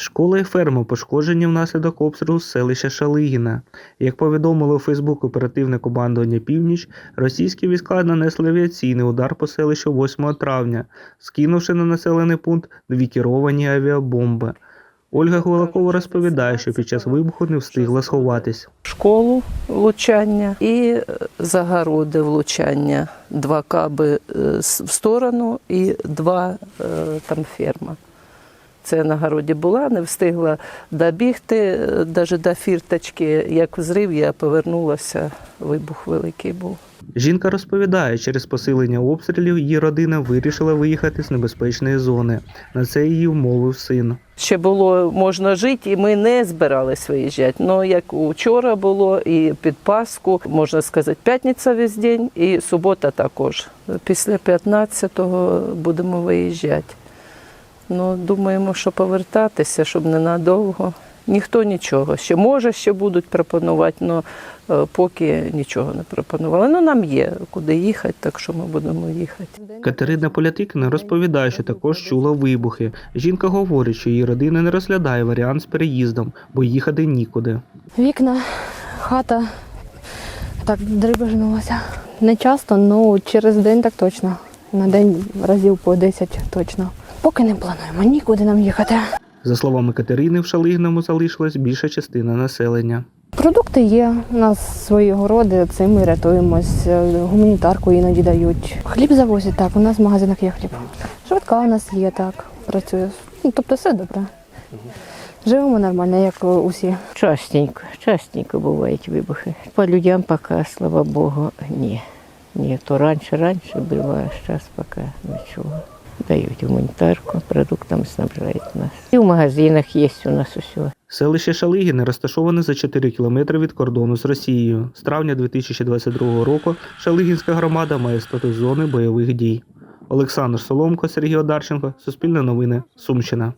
Школа і ферма пошкоджені внаслідок обстрілу селища Шалигіна. Як повідомили у Фейсбук оперативне командування Північ, російські війська нанесли авіаційний удар по селищу 8 травня, скинувши на населений пункт дві керовані авіабомби. Ольга Гулакова розповідає, що під час вибуху не встигла сховатись. школу влучання і загороди влучання. Два каби е, в сторону і два е, там ферма. Це на городі була, не встигла добігти навіть до фірточки. Як взрив, я повернулася, вибух великий був. Жінка розповідає, через посилення обстрілів її родина вирішила виїхати з небезпечної зони. На це її вмовив син. Ще було можна жити, і ми не збирались виїжджати. Ну як вчора було, і під Пасху, можна сказати, п'ятниця весь день, і субота також. Після 15-го будемо виїжджати. Ну, думаємо, що повертатися, щоб ненадовго. Ніхто нічого. Ще може, ще будуть пропонувати, але поки нічого не пропонували. Ну, нам є куди їхати, так що ми будемо їхати. Катерина Полятикина розповідає, що також чула вибухи. Жінка говорить, що її родина не розглядає варіант з переїздом, бо їхати нікуди. Вікна, хата так дрибежнулася. Не часто, але через день так точно. На день разів по 10 точно. Поки не плануємо нікуди нам їхати. За словами Катерини, в Шалигному залишилась більша частина населення. Продукти є, у нас свої городи, цим ми рятуємось. Е, Гуманітарку іноді дають. Хліб завозять, так, у нас в магазинах є хліб. Швидка у нас є, так, працює. Ну, тобто все добре. Живемо нормально, як усі. Частенько, частенько бувають вибухи. По людям поки, слава Богу, ні. Ні, то раніше, раніше було, а зараз поки нічого. Дають гуманітарку, продуктами снабжають нас. І в магазинах є у нас усе. Селище Шалигіне розташоване за 4 кілометри від кордону з Росією. З травня 2022 року Шалигінська громада має статус зони бойових дій. Олександр Соломко, Сергій Одарченко, Суспільне новини, Сумщина.